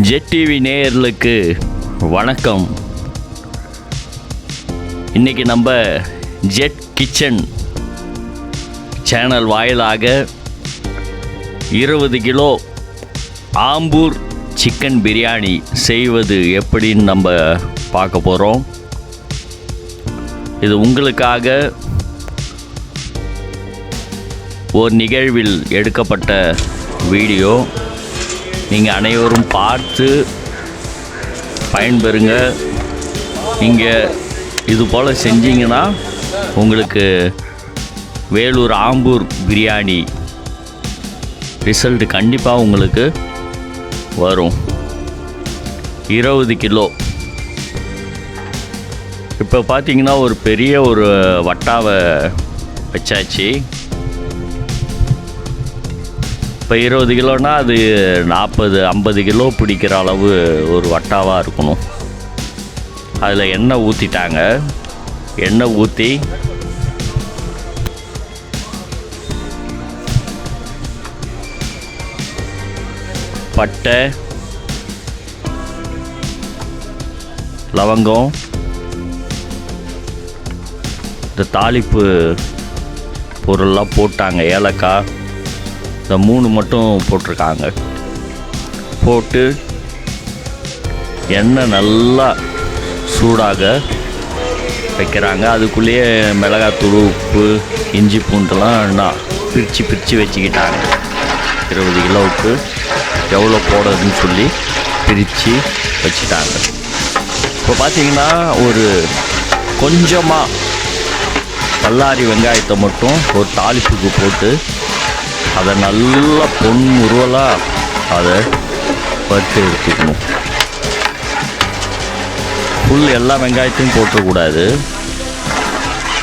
Jet TV நேயர்களுக்கு வணக்கம். இன்றைக்கி நம்ம ஜெட் கிச்சன் சேனல் வாயிலாக இருபது கிலோ ஆம்பூர் சிக்கன் பிரியாணி செய்வது எப்படின்னு நம்ம பார்க்க போகிறோம் இது உங்களுக்காக ஒரு நிகழ்வில் எடுக்கப்பட்ட வீடியோ. நீங்கள் அனைவரும் பார்த்து பயன்பெறுங்க. நீங்கள் இது போல் செஞ்சீங்கன்னா உங்களுக்கு வேலூர் ஆம்பூர் பிரியாணி ரிசல்ட் கண்டிப்பாக உங்களுக்கு வரும். இருபது கிலோ. இப்போ பார்த்தீங்கன்னா ஒரு பெரிய ஒரு வட்டாவை வச்சாச்சு. இப்போ இருபது கிலோனா அது நாற்பது ஐம்பது கிலோ பிடிக்கிற அளவு ஒரு வட்டாவாக இருக்கணும். அதில் எண்ணெய் ஊற்றிட்டாங்க எண்ணெய் ஊற்றி பட்டை லவங்கம் இந்த தாளிப்பு பொருள்லாம் போட்டாங்க. ஏலக்காய் இந்த மூணு மட்டும் போட்டிருக்காங்க. போட்டு எண்ணெய் நல்லா சூடாக வைக்கிறாங்க. அதுக்குள்ளேயே மிளகாத்தூள் உப்பு இஞ்சி பூண்டுலாம் நான் பிரித்து பிரித்து வச்சுக்கிட்டாங்க. இருபது கிலோவுக்கு எவ்வளோ போடுறதுன்னு சொல்லி பிரித்து வச்சுட்டாங்க. இப்போ பார்த்தீங்கன்னா ஒரு கொஞ்சமாக பல்லாரி வெங்காயத்தை மட்டும் ஒரு தாளிப்புக்கு போட்டு அதை நல்லா பொன் உருவலாக அதை வறுத்து எடுத்துக்கணும். ஃபுல் எல்லா வெங்காயத்தையும் போட்டக்கூடாது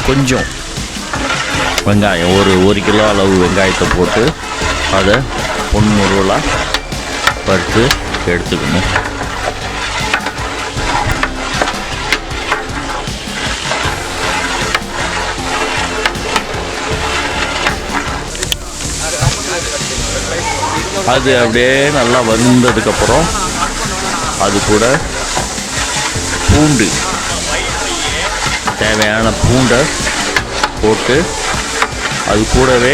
கொஞ்சம் வெங்காயம் ஒரு ஒரு கிலோ அளவு வெங்காயத்தை போட்டு அதை பொன் உருவலாக பறித்து எடுத்துக்கணும். அது அப்படியே நல்லா வந்ததுக்கப்புறம் அது கூட பூண்டு. தேவையான பூண்டை போட்டு அது கூடவே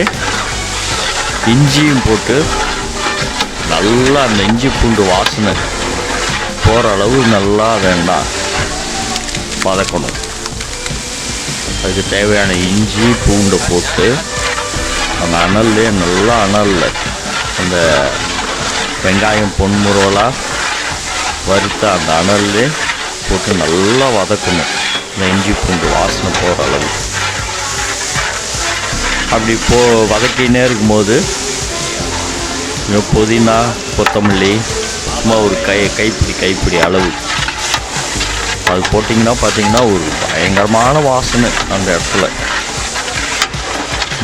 இஞ்சியும் போட்டு நல்லா அந்த இஞ்சி பூண்டு வாசனை போகிற அளவு நல்லா வேண்டாம் வதக்கணும். அதுக்கு தேவையான இஞ்சி பூண்டை போட்டு அந்த அனல்லே நல்லா அனலில் அந்த வெங்காயம் பொன்முருவலாக வறுத்த அந்த அனல்லே போட்டு நல்லா வதக்கணும். இந்த இஞ்சி பூண்டு வாசனை போகிற அளவு. அப்படி போ வதக்கினே இருக்கும்போது கொஞ்சம் புதினா கொத்தமல்லி சும்மா ஒரு கை கைப்பிடி கைப்பிடி அளவு. அது போட்டிங்கன்னா பார்த்தீங்கன்னா ஒரு பயங்கரமான வாசனை அந்த இடத்துல.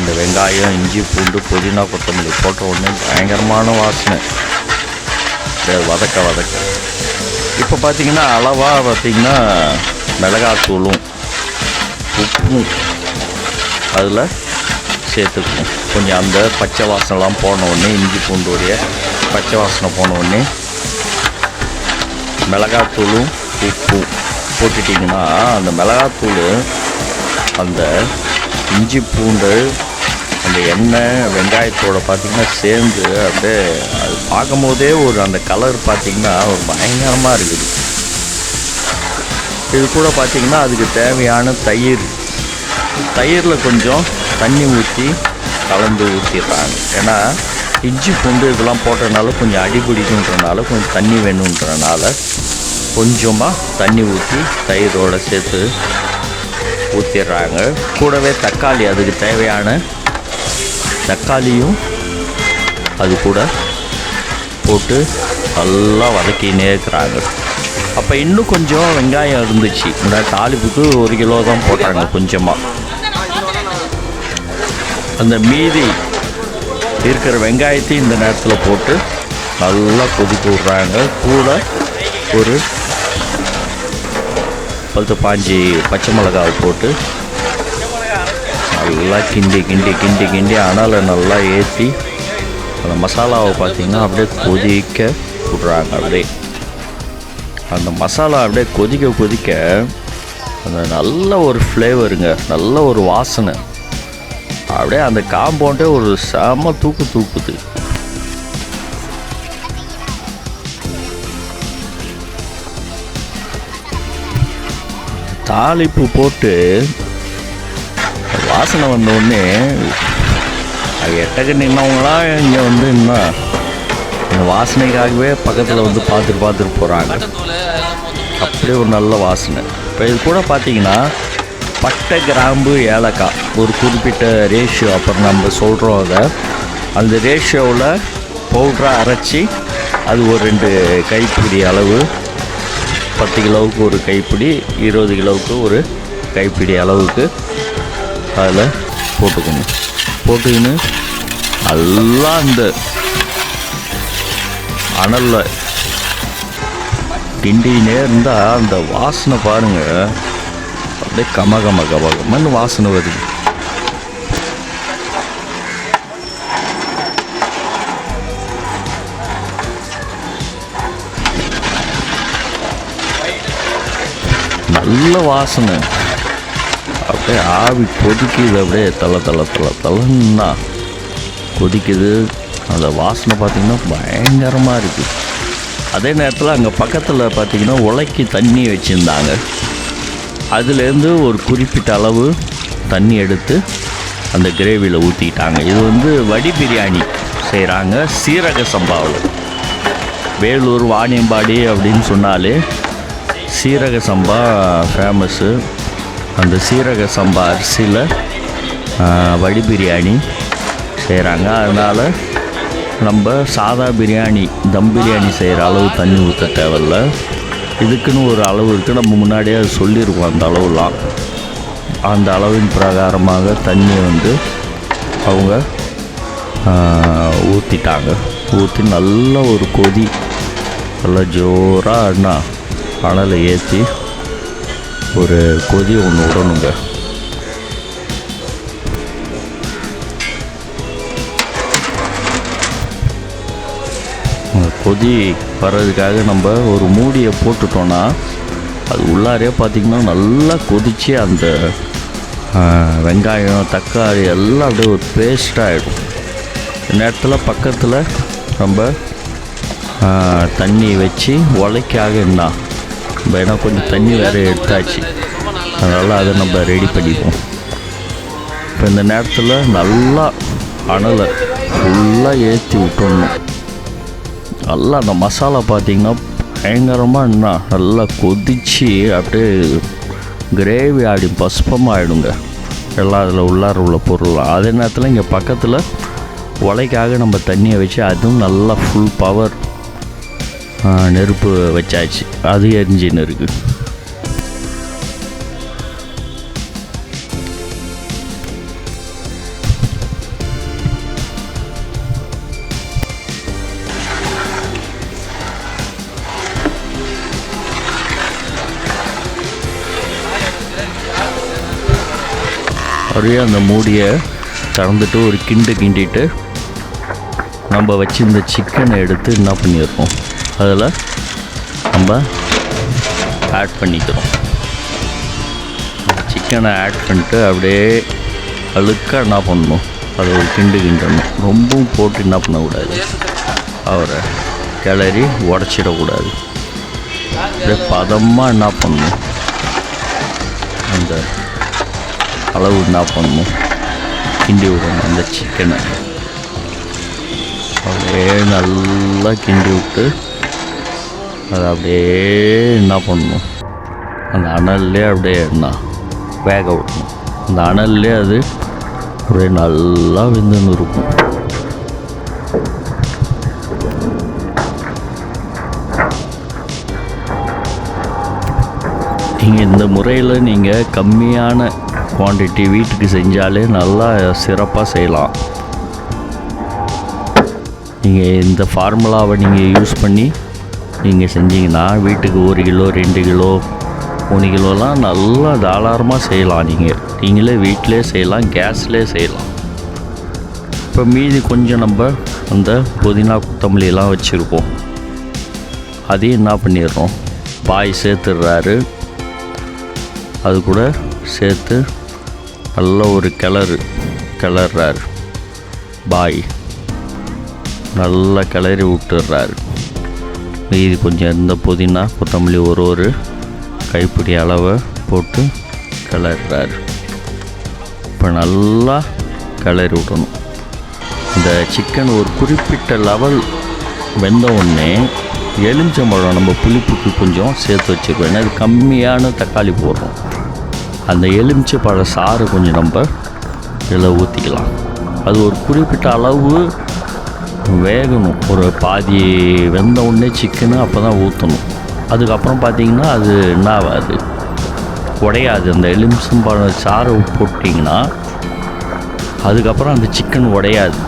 இந்த வெங்காயம் இஞ்சி பூண்டு புதினா கொத்தமல்லி போட்ட உடனே பயங்கரமான வாசனை. வதக்க வதக்க. இப்போ பார்த்தீங்கன்னா அளவாக பார்த்தீங்கன்னா மிளகாத்தூளும் உப்பும் அதில் சேர்த்துக்கணும். கொஞ்சம் அந்த பச்சை வாசனைலாம் போன உடனே இஞ்சி பூண்டுடைய பச்சை வாசனை போன உடனே மிளகாத்தூளும் உப்பும் போட்டுட்டிங்கன்னா அந்த மிளகாத்தூள் அந்த இஞ்சி பூண்டு அந்த எண்ணெய் வெங்காயத்தோட பார்த்திங்கன்னா சேர்ந்து அப்படியே அது பார்க்கும்போதே ஒரு அந்த கலர் பார்த்திங்கன்னா ஒரு பயங்கரமாக இருக்குது. இது கூட பார்த்திங்கன்னா அதுக்கு தேவையான தயிர். தயிரில் கொஞ்சம் தண்ணி ஊற்றி கலந்து ஊற்றிடுறாங்க ஏன்னா இஞ்சி பூண்டு இதெல்லாம் போட்டதுனால கொஞ்சம் அடிபிடிக்குன்றனால கொஞ்சம் தண்ணி வேணுன்றனால கொஞ்சமாக தண்ணி ஊற்றி தயிரோடு சேர்த்து ஊற்றிடுறாங்க கூடவே தக்காளி அதுக்கு தேவையான தக்காளியும் அது கூட போட்டு நல்லா வதக்கினே இருக்கிறாங்க. அப்போ இன்னும் கொஞ்சம் வெங்காயம் இருந்துச்சு. இந்த தாளிப்புக்கு ஒரு கிலோ தான் போட்டாங்க கொஞ்சமாக அந்த மீதி இருக்கிற வெங்காயத்தையும் இந்த நேரத்தில் போட்டு நல்லா கொதிக்க விட்றாங்க. கூட ஒரு பத்து பாஞ்சு பச்சை மிளகாவை போட்டு நல்லா கிண்டி கிண்டி கிண்டி கிண்டி அனலை நல்லா ஏற்றி அந்த மசாலாவை பார்த்திங்கன்னா அப்படியே கொதிக்க விட்றாங்க. அப்படியே அந்த மசாலா அப்படியே கொதிக்க கொதிக்க அந்த நல்ல ஒரு ஃப்ளேவருங்க நல்ல ஒரு வாசனை. அப்படியே அந்த காம்பவுண்டே ஒரு செம தூக்கு தூக்குது. தாளிப்பு போட்டு வாசனை வந்த உடனே அது எட்டக்க நின்னவங்களாம் இங்கே வந்து இன்னும் அந்த வாசனைக்காகவே பக்கத்தில் வந்து பார்த்துட்டு பார்த்துட்டு போகிறாங்க அப்படியே ஒரு நல்ல வாசனை. இப்போ இது கூட பார்த்தீங்கன்னா பட்டை கிராம்பு ஏலக்காய் ஒரு குறிப்பிட்ட ரேஷியோ அப்புறம் நம்ம சொல்கிறோம் அதை. அந்த ரேஷியோவில் பவுட்ராக அரைச்சி அது ஒரு ரெண்டு கைப்பிடி அளவு பத்து கிலோவுக்கு ஒரு கைப்பிடி இருபது கிலோவுக்கு ஒரு கைப்பிடி அளவுக்கு அதில் போட்டுக்கணும் போட்டுக்கின்னு நல்லா அந்த அனலில் கிண்டினே இருந்தால் அந்த வாசனை பாருங்கள் அப்படியே கம கம கம கமன்னு வாசனை வருது. நல்ல வாசனை. அப்படியே ஆவி கொதிக்குது அப்படியே தலை தலை தலை தலைன்னா. கொதிக்குது. அந்த வாசனை பார்த்திங்கன்னா பயங்கரமாக இருக்குது அதே நேரத்தில் அங்கே பக்கத்தில் பார்த்திங்கன்னா உலக்கி தண்ணி வச்சுருந்தாங்க. அதுலேருந்து ஒரு குறிப்பிட்ட அளவு தண்ணி எடுத்து அந்த கிரேவியில் ஊற்றிக்கிட்டாங்க இது வந்து வடி பிரியாணி செய்கிறாங்க சீரக சம்பாவில். வேலூர் வாணியம்பாடி அப்படின்னு சொன்னாலே சீரக சம்பா ஃபேமஸ்ஸு அந்த சீரக சம்பா அரிசியில் வடி பிரியாணி செய்கிறாங்க அதனால் நம்ம சாதா பிரியாணி தம் பிரியாணி செய்கிற அளவு தண்ணி ஊற்ற தேவையில்ல. இதுக்குன்னு ஒரு அளவு இருக்குது நம்ம முன்னாடியே அது சொல்லியிருக்கோம் அந்த அளவுலாம். அந்த அளவின் பிரகாரமாக தண்ணி வந்து அவங்க ஊற்றிட்டாங்க ஊற்றி நல்ல ஒரு கொதி நல்லா ஜோராக அண்ணா அனலை ஏற்றி ஒரு கொதி ஒன்று விடணுங்க. கொதி வர்றதுக்காக நம்ம ஒரு மூடியை போட்டுட்டோன்னா அது உள்ளாரே பார்த்திங்கன்னா நல்லா கொதித்து அந்த வெங்காயம் தக்காளி எல்லாம் அப்படியே ஒரு பேஸ்டாகிடும் நேரத்தில் பக்கத்தில் நம்ம தண்ணி வச்சு உலைக்காக என்ன இப்போ ஏன்னா கொஞ்சம் தண்ணி வேறு எடுத்தாச்சு. அதனால் அதை நம்ம ரெடி பண்ணிப்போம். இப்போ இந்த நேரத்தில் நல்லா அனலை ஃபுல்லாக ஏற்றி விட்டுடணும். நல்லா அந்த மசாலா பார்த்தீங்கன்னா பயங்கரமாக என்ன நல்லா கொதித்து அப்படியே கிரேவி ஆடி பஸ்பமாக ஆகிடுங்க எல்லாம் அதில் உள்ளார உள்ள பொருள்லாம் அதே நேரத்தில் இங்கே பக்கத்தில் உலைக்காக நம்ம தண்ணியை வச்சு அதுவும் நல்லா ஃபுல் பவர் நெருப்பு வச்சாச்சு. அது எரிஞ்சின்னு இருக்குது அப்படியே அந்த மூடியை திறந்துட்டு ஒரு கிண்டு கிண்டிட்டு நம்ம வச்சுருந்த சிக்கனை எடுத்து என்ன பண்ணியிருக்கோம்? அதில் நம்ம ஆட் பண்ணிக்கிறோம். சிக்கனை ஆட் பண்ணிட்டு அப்படியே அழுக்காக என்ன பண்ணணும்? அதை ஒரு கிண்டு கிண்டணும். ரொம்பவும் போட்டு என்ன பண்ணக்கூடாது? அவரை கிளறி உடச்சிடக்கூடாது. அப்படியே பதமாக என்ன பண்ணணும்? அந்த அளவு என்ன பண்ணணும்? கிண்டி விடணும் அந்த சிக்கனை அப்படியே நல்லா கிண்டி விட்டு அதை அப்படியே என்ன பண்ணணும்? அந்த அனல்லே அப்படியே என்ன வேக விடணும். அந்த அனல்லே அது அப்படியே நல்லா விந்துன்னு இருக்கும். நீங்கள் இந்த முறையில் நீங்கள் கம்மியான குவாண்டிட்டி வீட்டுக்கு செஞ்சாலே நல்லா சிறப்பாக செய்யலாம். நீங்கள் இந்த ஃபார்முலாவை நீங்கள் யூஸ் பண்ணி நீங்கள் செஞ்சீங்கன்னா வீட்டுக்கு ஒரு கிலோ ரெண்டு கிலோ மூணு கிலோலாம் நல்லா தாராளமாக செய்யலாம் நீங்கள் நீங்களே வீட்டிலே செய்யலாம் கேஸ்லேயே செய்யலாம். இப்போ மீதி கொஞ்சம் நம்ம அந்த புதினா கொத்தமல்லியெல்லாம் வச்சுருப்போம். அதையும் என்ன பண்ணிடுறோம்? பாய் சேர்த்துடுறாரு. அது கூட சேர்த்து நல்ல ஒரு கிளறு கிளறாரு பாய். நல்லா கிளறி விட்டுடுறாரு. மீதி கொஞ்சம் இருந்த புதினா கொத்தமல்லி ஒரு ஒரு கைப்பிடி அளவை போட்டு கிளறாரு இப்போ நல்லா கிளறி விடணும். இந்த சிக்கன் ஒரு குறிப்பிட்ட லெவல் வெந்த உடனே எலுமிச்சம்பழம் நம்ம புளிப்புக்கு கொஞ்சம் சேர்த்து வச்சுருக்கோம். ஏன்னா இது கம்மியான தக்காளி போடுறோம். அந்த எலுமிச்சை பழ சாறு கொஞ்சம் நம்ம இதில் ஊற்றிக்கலாம் அது ஒரு குறிப்பிட்ட அளவு வேகணும். ஒரு பாதி வெந்த உடனே சிக்கனு அப்போ தான் ஊற்றணும் அதுக்கப்புறம் பார்த்தீங்கன்னா அது என்ன ஆகாது உடையாது. அந்த எலுமிச்சம்பழம் சாறு போட்டிங்கன்னா அதுக்கப்புறம் அந்த சிக்கன் உடையாது.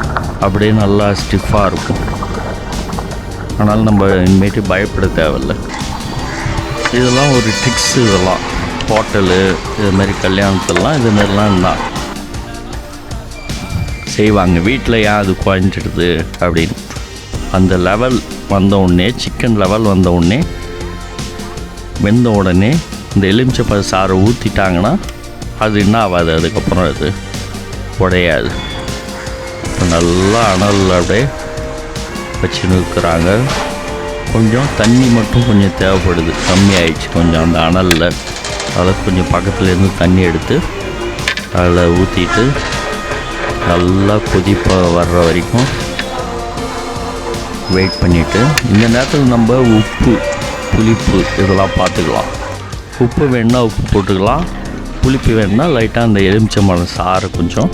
அப்படியே நல்லா ஸ்டிஃபாக இருக்கும். அதனால் நம்ம இனிமேட்டு பயப்பட தேவையில்ல. இதெல்லாம் ஒரு ட்ரிக்ஸ் இதெல்லாம். ஹோட்டலு இது மாதிரி கல்யாணத்துலலாம் இது மாதிரிலாம் தான் செய்வாங்க. வீட்டில் ஏன் அது குறைஞ்சிடுது அப்படின்னு. அந்த லெவல் வந்த உடனே சிக்கன் லெவல் வந்த உடனே வெந்த உடனே இந்த எலுமிச்சப்பழ சாறை ஊற்றிட்டாங்கன்னா அது என்ன ஆகாது? அதுக்கப்புறம் அது உடையாது. இப்போ நல்லா அனல் அப்படியே வச்சு நிற்கிறாங்க கொஞ்சம் தண்ணி மட்டும் கொஞ்சம் தேவைப்படுது. கம்மியாயிடுச்சு கொஞ்சம் அந்த அனலில். அதில் கொஞ்சம் பக்கத்துலேருந்து தண்ணி எடுத்து அதில் ஊற்றிட்டு நல்லா கொதிப்ப வர்ற வரைக்கும் வெயிட் பண்ணிவிட்டு இந்த நேரத்தில் நம்ம உப்பு புளிப்பு இதெல்லாம் பார்த்துக்கலாம். உப்பு வேணுன்னா உப்பு போட்டுக்கலாம். புளிப்பு வேணுன்னா லைட்டாக அந்த எலுமிச்சம்பழம் சாறை கொஞ்சம்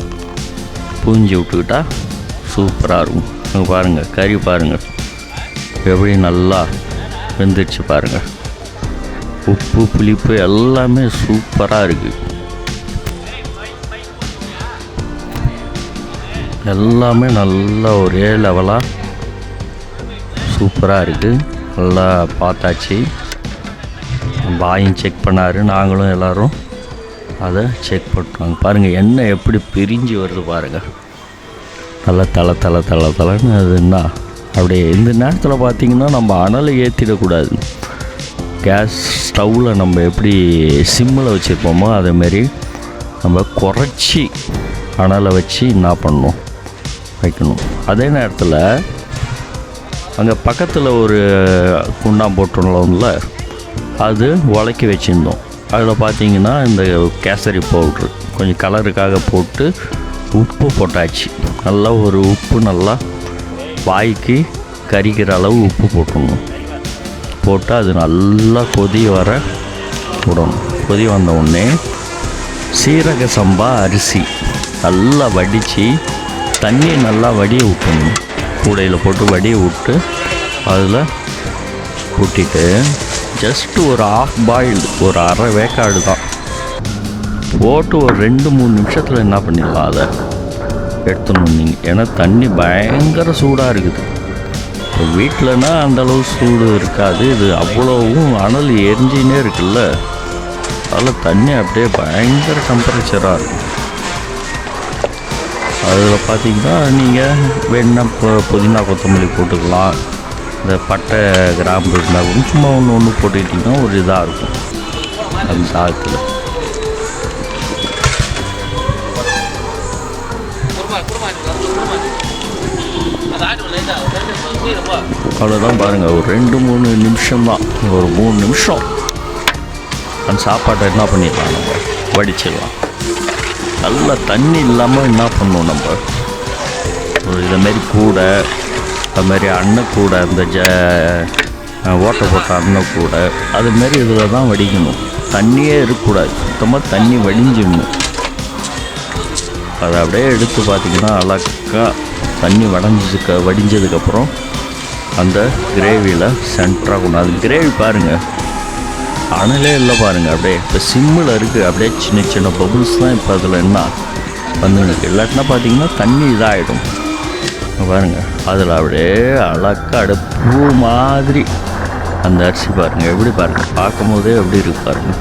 பூஞ்சி விட்டுக்கிட்டா சூப்பராக இருக்கும். பாருங்கள் கறி பாருங்கள் எப்படி நல்லா வெந்துடுச்சு பாருங்கள் உப்பு புளிப்பு எல்லாமே சூப்பராக இருக்குது எல்லாமே நல்லா ஒரே லெவலாக சூப்பராக இருக்குது நல்லா பார்த்தாச்சு. பாயும் செக் பண்ணார். நாங்களும் எல்லோரும் அதை செக் பண்ணிட்டோங்க பாருங்கள் எண்ணெய் எப்படி பிரிஞ்சு வருது பாருங்கள் நல்லா தலை தலை தலை தலைன்னு அது என்ன? அப்படியே இந்த நேரத்தில் பார்த்திங்கன்னா நம்ம அனலை ஏற்றிடக்கூடாது கேஸ் ஸ்டவ்வில் நம்ம எப்படி சிம்மில் வச்சுருப்போமோ அதேமாரி நம்ம குறைச்சி அனலை வச்சு என்ன பண்ணணும் வைக்கணும். அதே நேரத்தில் அங்கே பக்கத்தில் ஒரு குண்டான் போட்டுள்ளோம்ல அது உலக்கி வச்சுருந்தோம். அதில் பார்த்தீங்கன்னா இந்த கேசரி பவுட்ரு கொஞ்சம் கலருக்காக போட்டு உப்பு போட்டாச்சு. நல்லா ஒரு உப்பு நல்லா வாய்க்கு கறிக்கிற அளவு உப்பு போட்டுடணும் போட்டு அது நல்லா கொதி வர விடணும். கொதி வந்த உடனே சீரக சம்பா அரிசி நல்லா வடித்து தண்ணியை நல்லா வடிய விட்டணும் கூடையில் போட்டு வடிய விட்டு அதில் ஊட்டிட்டு ஜஸ்ட்டு ஒரு ஆஃப் பாயில் ஒரு அரை வேக்காடு தான். போட்டு ஒரு ரெண்டு மூணு நிமிஷத்தில் என்ன பண்ணிடலாம் அதை எடுத்துணும் நீங்கள் ஏன்னா தண்ணி பயங்கர சூடாக இருக்குது. இப்போ வீட்டிலனா அந்தளவு சூடு இருக்காது. இது அவ்வளோவும் அனல் எரிஞ்சினே இருக்குல்ல. அதில் தண்ணி அப்படியே பயங்கர டெம்பரேச்சராக இருக்கும் அதில் பார்த்தீங்கன்னா நீங்கள் வேணுன்னா இப்போ புதினா கொத்தமல்லி போட்டுக்கலாம். இந்த பட்டை கிராம்பு இருந்தால் கூட சும்மா ஒன்று ஒன்று போட்டுக்கிட்டிங்கன்னா ஒரு இதாக இருக்கும். அந்த சாதத்தில். அவ்வளோதான் பாருங்கள் ஒரு ரெண்டு மூணு நிமிஷம் தான். ஒரு மூணு நிமிஷம். அந்த சாப்பாட்டை என்ன பண்ணிடலாம் நம்ம? வடிச்சிடலாம். நல்ல தண்ணி இல்லாமல் என்ன பண்ணுவோம் நம்ம? ஒரு இதமாரி கூடை அதுமாரி மாதிரி அன்ன கூடை இந்த ஜ ஓட்டை போட்ட அன்ன கூடை அதுமாரி இதில் தான் வடிக்கணும். தண்ணியே இருக்கக்கூடாது. சுத்தமாக தண்ணி வடிஞ்சிடணும். அதை அப்படியே எடுத்து பார்த்தீங்கன்னா அழகாக தண்ணி வடைஞ்சதுக்கு வடிஞ்சதுக்கப்புறம் அந்த கிரேவியில் சென்டராக கொண்டு அது கிரேவி பாருங்கள் அனலே இல்லை பாருங்கள் அப்படியே இப்போ சிம்மில் இருக்குது அப்படியே சின்ன சின்ன பபுள்ஸ் தான் இப்போ அதில் என்ன? வந்துருக்கு இல்லாட்டினா பார்த்தீங்கன்னா தண்ணி இதாகிடும் பாருங்கள் அதில் அப்படியே அழகா அடுப்பு மாதிரி அந்த அரிசி பாருங்கள் எப்படி பாருங்கள் பார்க்கும்போதே எப்படி இருக்கு பாருங்கள்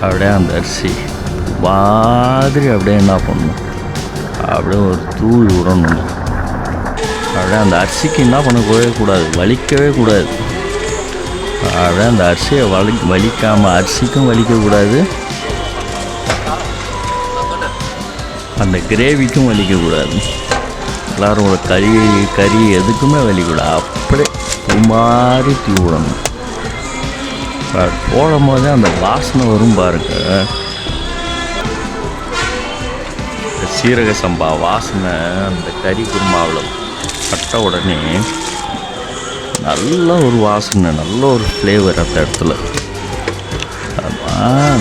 அப்படியே அந்த அரிசி மாதிரி அப்படியே என்ன பண்ணணும்? அப்படியே ஒரு தூள் விடணும் அப்படியே அந்த அரிசிக்கு என்ன பண்ணக்கூடவே கூடாது வலிக்கவே கூடாது. அதான் அந்த அரிசியை வலி வலிக்காமல் அரிசிக்கும் வலிக்கக்கூடாது. அந்த கிரேவிக்கும் வலிக்கக்கூடாது. எல்லாரும் ஒரு கறி கறி எதுக்குமே வலிக்கூடாது. அப்படியே உமாறி தீவிடணும் போடும் போதே அந்த வாசனை வரும் பாருங்க. சீரக சம்பா வாசனை அந்த கறி குருமாவில் பட்ட உடனே நல்ல ஒரு வாசனை நல்ல ஒரு ஃப்ளேவர் அந்த இடத்துல.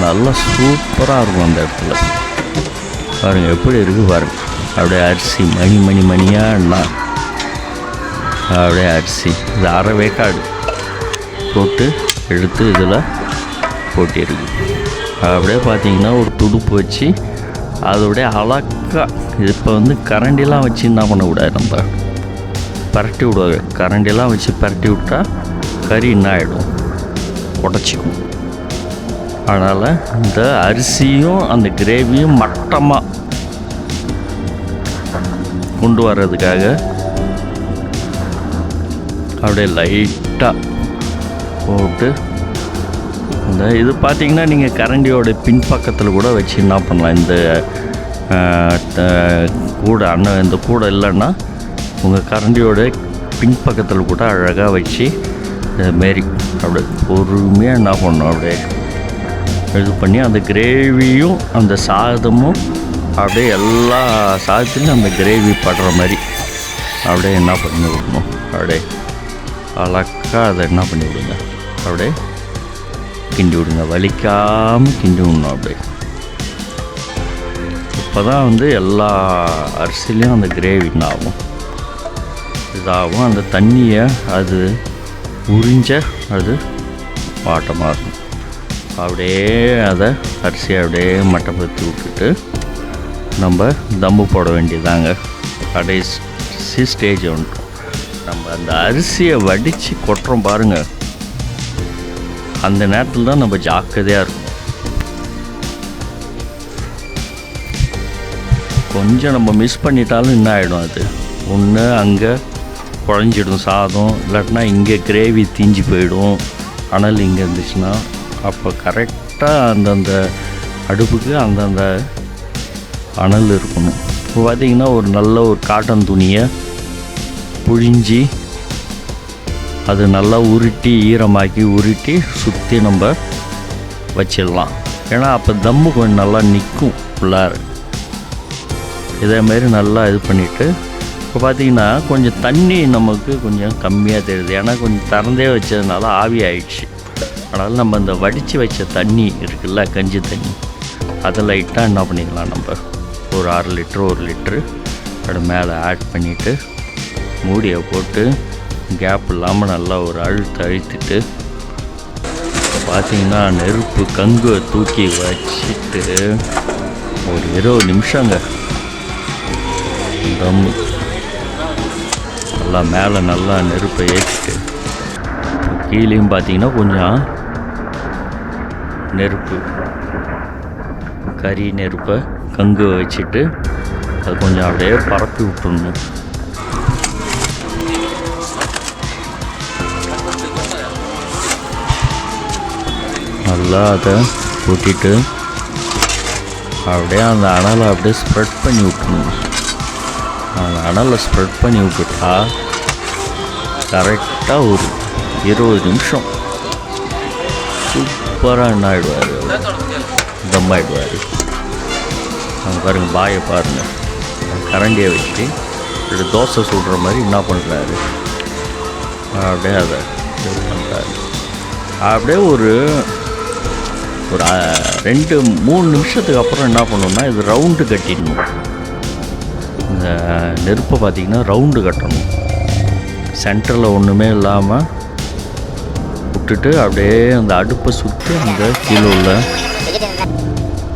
நல்லா சூப்பராக இருக்கும் அந்த இடத்துல. பாருங்க எப்படி இருக்குது பாருங்க. அப்படியே அரிசி மணி மணி மணியாக அப்படியே அரிசி இது அரை வேக்காடு போட்டு எடுத்து இதில் போட்டிருக்கு அப்படியே பார்த்தீங்கன்னா ஒரு துடுப்பு வச்சு அதோடைய அழகாக இப்போ வந்து கரண்டிலாம் வச்சு என்ன பண்ணக்கூடாது நம்ம? பரட்டி விடுவாங்க. கரண்டிலாம் வச்சு பரட்டி விட்டா கறி என்ன ஆகிடும் உடச்சிக்கும். அதனால் இந்த அரிசியும் அந்த கிரேவியும் மட்டமாக கொண்டு வர்றதுக்காக அப்படியே லைட்டாக போட்டு இந்த இது பார்த்தீங்கன்னா நீங்கள் கரண்டியோட பின்பக்கத்தில் கூட வச்சு என்ன பண்ணலாம். இந்த கூடை அண்ணன் இந்த கூடை இல்லைன்னா உங்கள் கரண்டியோட பின்பக்கத்தில் கூட அழகாக வச்சு மாரி அப்படியே பொறுமையாக என்ன பண்ணணும் அப்படியே இது பண்ணி அந்த கிரேவியும் அந்த சாதமும் அப்படியே எல்லா சாதத்துலையும் அந்த கிரேவி படுற மாதிரி அப்படியே என்ன பண்ணி விடணும் அப்படியே அழகாக அதை என்ன பண்ணி விடுங்க அப்படியே கிண்டி விடுங்க வலிக்காமல் கிண்டி விடணும் அப்படியே. இப்போ தான் வந்து எல்லா அரிசிலையும் அந்த கிரேவி என்ன ஆகும்? இதாகும் அந்த தண்ணியை அது உறிஞ்ச அது பாட்டமாக இருக்கும். அப்படியே அதை அரிசியை அப்படியே மட்டப்படுத்தி விட்டுட்டு நம்ம தம்பு போட வேண்டியதாங்க. கடைசி ஸ்டேஜ் வந்துட்டோம் நம்ம அந்த அரிசியை வடித்து கொட்டுறோம் பாருங்க. அந்த நேரத்தில் தான் நம்ம ஜாக்கிரதையாக இருக்கும் கொஞ்சம் நம்ம மிஸ் பண்ணிட்டாலும் என்ன ஆகிடும் அது? ஒன்று அங்கே குழஞ்சிடும் சாதம் இல்லாட்டினா இங்கே கிரேவி தீஞ்சு போயிடும். அனல் இங்கே இருந்துச்சுன்னா அப்போ கரெக்டாக அந்தந்த அடுப்புக்கு அந்தந்த அனல் இருக்கணும். இப்போ பார்த்தீங்கன்னா ஒரு நல்ல ஒரு காட்டன் துணியை புழிஞ்சி அது நல்லா உருட்டி ஈரமாக்கி உருட்டி சுற்றி நம்ம வச்சிடலாம். ஏன்னா அப்போ தம்மு கொஞ்சம் நல்லா நிற்கும் உள்ளார். இதேமாரி நல்லா இது பண்ணிவிட்டு இப்போ பார்த்தீங்கன்னா கொஞ்சம் தண்ணி நமக்கு கொஞ்சம் கம்மியாக தெரியுது. ஏன்னா கொஞ்சம் திறந்தே வச்சதுனால ஆவி ஆயிடுச்சு. அதனால் நம்ம இந்த வடித்து வச்ச தண்ணி இருக்குல்ல கஞ்சி தண்ணி அதை லைட்டாக என்ன பண்ணிக்கலாம் நம்ம? ஒரு அரை லிட்ரு ஒரு லிட்ரு அது மேலே ஆட் பண்ணிவிட்டு மூடியை போட்டு கேப் இல்லாமல் நல்லா ஒரு அழுத்து அழுத்திட்டு இப்போ பார்த்தீங்கன்னா நெருப்பு கங்கு தூக்கி வச்சுட்டு ஒரு இருபது நிமிஷங்க. தம்மு நல்லா மேலே நல்லா நெருப்பை ஏற்றிட்டு கீழேயும் பார்த்தீங்கன்னா கொஞ்சம் நெருப்பு கறி நெருப்பை கங்கு வச்சுட்டு அது கொஞ்சம் அப்படியே பரப்பி விட்டுடணும் நல்லா அதை ஊட்டிட்டு அப்படியே அந்த அனலை அப்படியே ஸ்ப்ரெட் பண்ணி விட்டுணும் அந்த அனலை ஸ்ப்ரெட் பண்ணி விட்டுட்டா கரெக்டாக ஒரு இருபது நிமிஷம் சூப்பராக என்ன ஆகிடுவார் தம் ஆகிடுவார் அங்கே பாருங்கள் பாயை பாருங்கள் கரண்டியை வச்சு இப்படி தோசை சுடுற மாதிரி என்ன பண்ணுறாரு அப்படியே அதை இது பண்ணுறாரு அப்படியே ஒரு ஒரு ரெண்டு மூணு நிமிஷத்துக்கு அப்புறம் என்ன பண்ணணும்னா இது ரவுண்டு கட்டிடணும் இந்த நெருப்பை பார்த்திங்கன்னா ரவுண்டு கட்டணும் சென்டரில் ஒன்றுமே இல்லாமல் விட்டுட்டு அப்படியே அந்த அடுப்பை சுற்றி அந்த கீழே உள்ள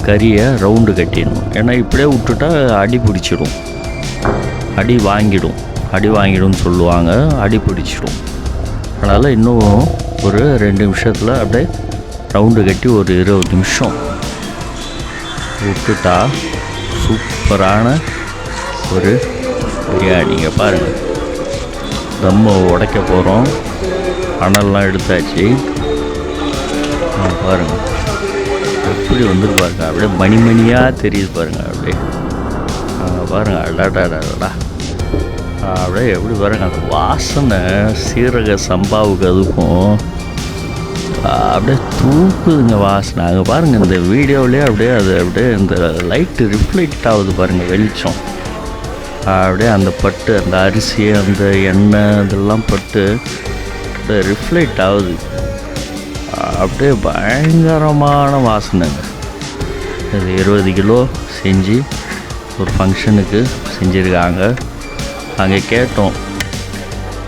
கறியை ரவுண்டு கட்டிடணும். ஏன்னா இப்படியே விட்டுட்டா அடி பிடிச்சிடும். அடி வாங்கிடும். அடி வாங்கிடும்னு சொல்லுவாங்க. அடி பிடிச்சிடும். அதனால் இன்னும் ஒரு ரெண்டு நிமிஷத்தில் அப்படியே ரவுண்டு கட்டி ஒரு இருபது நிமிஷம் விட்டுட்டா சூப்பரான ஒரு பிரியாணிங்க பாருங்கள் தம்மை உடைக்க போகிறோம் அனல்லாம் எடுத்தாச்சு. பாருங்கள் எப்படி வந்துட்டு பாருங்க. அப்படியே மணி மணியாக தெரியுது பாருங்க. அப்படியே. பாருங்கள் அடாடாடாடா அப்படியே எப்படி பாருங்க. அந்த வாசனை சீரக சம்பாவுக்கு அதுக்கும் அப்படியே தூக்குதுங்க வாசனை. அங்கே பாருங்கள் இந்த வீடியோவிலே அப்படியே அது அப்படியே இந்த லைட்டு ரிஃப்ளெக்ட் ஆகுது பாருங்கள் வெளிச்சம். அப்படியே அந்த பட்டு அந்த அரிசி அந்த எண்ணெய் இதெல்லாம் பட்டு அப்படியே ரிஃப்ளெக்ட் ஆகுது. அப்படியே பயங்கரமான வாசனைங்க. இது இருபது கிலோ செஞ்சு ஒரு ஃபங்க்ஷனுக்கு செஞ்சுருக்காங்க. அங்கே கேட்டோம்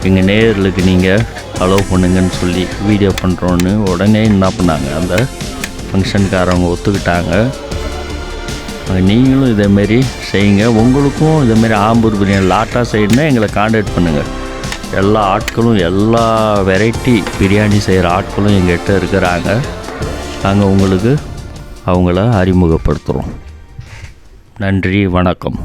எங்கள் நேயர்களுக்கு நீங்கள் அலோவ் பண்ணுங்கன்னு சொல்லி வீடியோ பண்ணுறோன்னு உடனே என்ன பண்ணாங்க அந்த ஃபங்க்ஷன்காரவங்க ஒத்துக்கிட்டாங்க. நீங்களும் இதேமாரி செய்யுங்க. உங்களுக்கும் இதேமாரி ஆம்பூர் பிரியாணி லாட்டா செய்யணுன்னா எங்களை காண்டாக்ட் பண்ணுங்கள் எல்லா ஆட்களும் எல்லா வெரைட்டி பிரியாணி செய்கிற ஆட்களும் எங்கள்கிட்ட இருக்கிறாங்க. நாங்கள் உங்களுக்கு அவங்கள அறிமுகப்படுத்துகிறோம் நன்றி வணக்கம்.